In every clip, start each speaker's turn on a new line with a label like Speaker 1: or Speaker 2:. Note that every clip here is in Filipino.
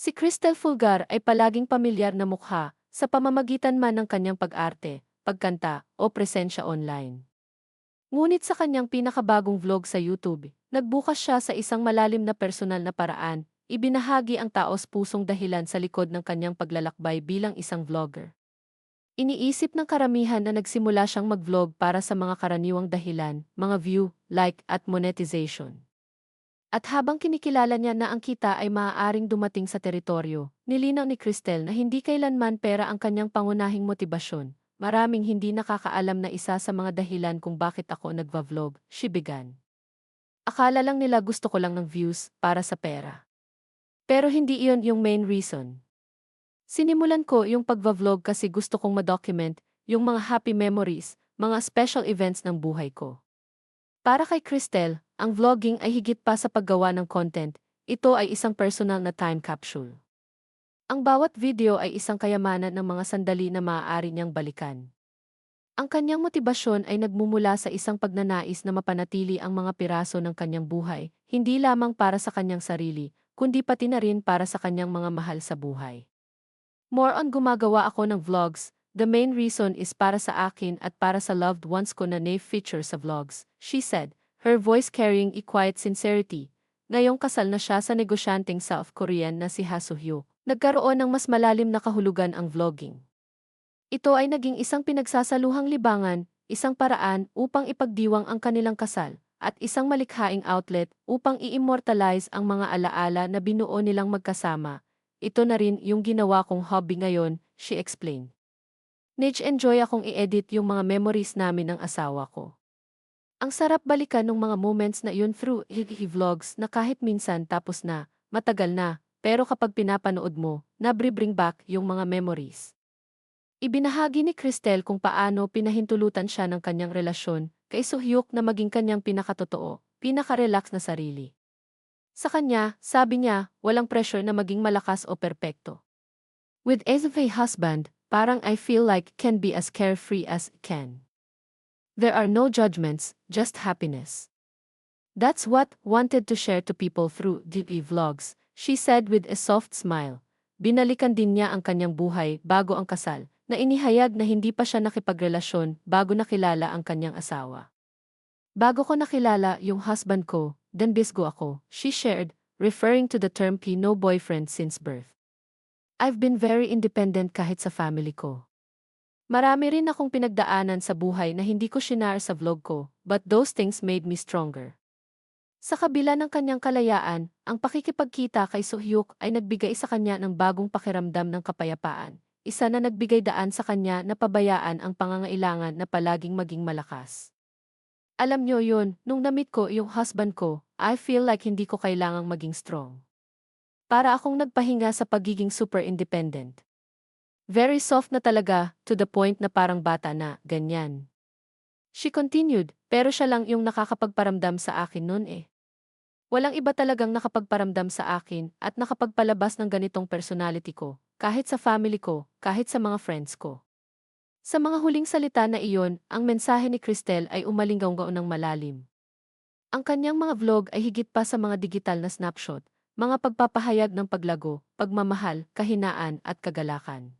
Speaker 1: Si Cristel Fulgar ay palaging pamilyar na mukha sa pamamagitan man ng kanyang pag-arte, pagkanta o presensya online. Ngunit sa kanyang pinakabagong vlog sa YouTube, nagbukas siya sa isang malalim na personal na paraan, ibinahagi ang taos pusong dahilan sa likod ng kanyang paglalakbay bilang isang vlogger. Iniisip ng karamihan na nagsimula siyang mag-vlog para sa mga karaniwang dahilan, mga view, like at monetization. At habang kinikilala niya na ang kita ay maaaring dumating sa teritoryo, nilinaw ni Cristel na hindi kailanman pera ang kanyang pangunahing motibasyon. Maraming hindi nakakaalam na isa sa mga dahilan kung bakit ako nagva-vlog, she began. Akala lang nila gusto ko lang ng views para sa pera. Pero hindi iyon yung main reason. Sinimulan ko yung pagva-vlog kasi gusto kong ma-document yung mga happy memories, mga special events ng buhay ko. Para kay Cristel, ang vlogging ay higit pa sa paggawa ng content, ito ay isang personal na time capsule. Ang bawat video ay isang kayamanan ng mga sandali na maaari niyang balikan. Ang kanyang motibasyon ay nagmumula sa isang pagnanais na mapanatili ang mga piraso ng kanyang buhay, hindi lamang para sa kanyang sarili, kundi pati na rin para sa kanyang mga mahal sa buhay. More on gumagawa ako ng vlogs, the main reason is para sa akin at para sa loved ones ko na na-feature sa vlogs, she said her voice carrying a quiet sincerity. Ngayong kasal na siya sa negosyanteng South Korean na si Ha Soo-hyo, nagkaroon ng mas malalim na kahulugan ang vlogging. Ito ay naging isang pinagsasaluhang libangan, isang paraan upang ipagdiwang ang kanilang kasal, at isang malikhaing outlet upang i-immortalize ang mga alaala na binuo nilang magkasama. Ito na rin yung ginawa kong hobby ngayon, she explained. Nage enjoy akong i-edit yung mga memories namin ng asawa ko. Ang sarap balikan ng mga moments na yun through hihi vlogs na kahit minsan tapos na, matagal na, pero kapag pinapanood mo, nabri-bring back yung mga memories. Ibinahagi ni Cristel kung paano pinahintulutan siya ng kanyang relasyon kay Suhyuk na maging kanyang pinakatotoo, pinaka-relax na sarili. Sa kanya, sabi niya, walang pressure na maging malakas o perpekto. With as husband, parang I feel like can be as carefree as can. There are no judgments, just happiness. That's what wanted to share to people through DP vlogs, she said with a soft smile. Binalikan din niya ang kanyang buhay bago ang kasal, na inihayag na hindi pa siya nakipagrelasyon bago nakilala ang kanyang asawa. Bago ko nakilala yung husband ko, then bisgo ako, she shared, referring to the term P no boyfriend since birth. I've been very independent kahit sa family ko. Marami rin akong pinagdaanan sa buhay na hindi ko shinar sa vlog ko, but those things made me stronger. Sa kabila ng kanyang kalayaan, ang pakikipagkita kay Sohyuk ay nagbigay sa kanya ng bagong pakiramdam ng kapayapaan, isa na nagbigay daan sa kanya na pabayaan ang pangangailangan na palaging maging malakas. Alam niyo yun, nung namit ko yung husband ko, I feel like hindi ko kailangang maging strong. Para akong nagpahinga sa pagiging super independent. Very soft na talaga, to the point na parang bata na, ganyan. She continued, pero siya lang yung nakakapagparamdam sa akin noon eh. Walang iba talagang nakapagparamdam sa akin at nakapagpalabas ng ganitong personality ko, kahit sa family ko, kahit sa mga friends ko. Sa mga huling salita na iyon, ang mensahe ni Cristel ay umalinggaw ng malalim. Ang kanyang mga vlog ay higit pa sa mga digital na snapshot, mga pagpapahayag ng paglago, pagmamahal, kahinaan at kagalakan.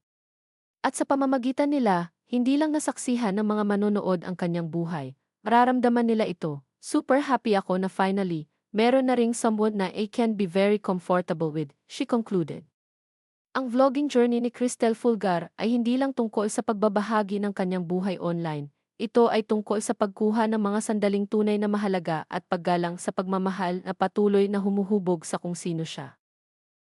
Speaker 1: At sa pamamagitan nila, hindi lang nasaksihan ng mga manonood ang kanyang buhay, mararamdaman nila ito. Super happy ako na finally, meron na ring someone na I can be very comfortable with, she concluded. Ang vlogging journey ni Cristel Fulgar ay hindi lang tungkol sa pagbabahagi ng kanyang buhay online, ito ay tungkol sa pagkuha ng mga sandaling tunay na mahalaga at paggalang sa pagmamahal na patuloy na humuhubog sa kung sino siya.